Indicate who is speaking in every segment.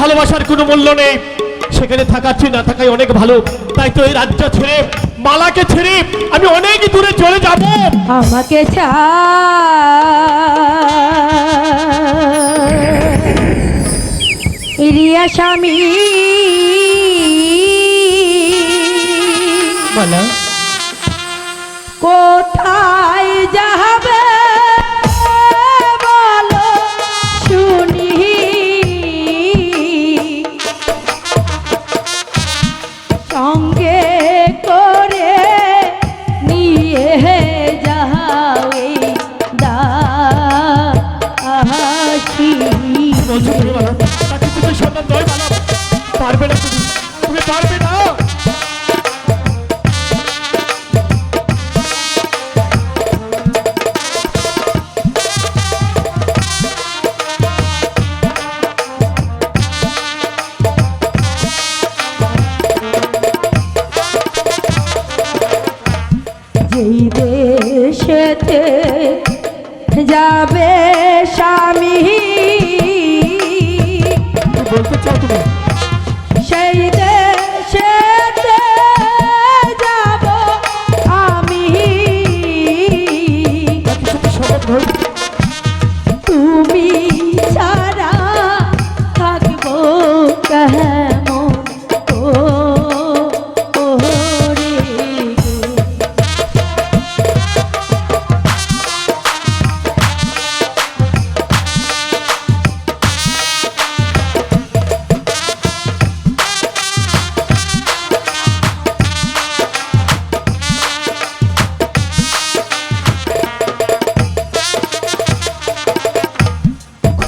Speaker 1: ভালোবাসার কোনো মূল্য নেই। সেখানে থাকার চেয়ে না থাকাই অনেক ভালো। তাই তো এই রাজ্য ছেড়ে মালাকে ছেড়ে আমি অনেক দূরে চলে যাব।
Speaker 2: আমাকে ইরিয়া স্বামী।
Speaker 1: মালা?
Speaker 2: কোথায়
Speaker 1: পারবে না তুমি। পারবে না।
Speaker 2: যাবে স্বামী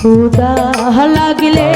Speaker 2: ক্ষুদা লাগলে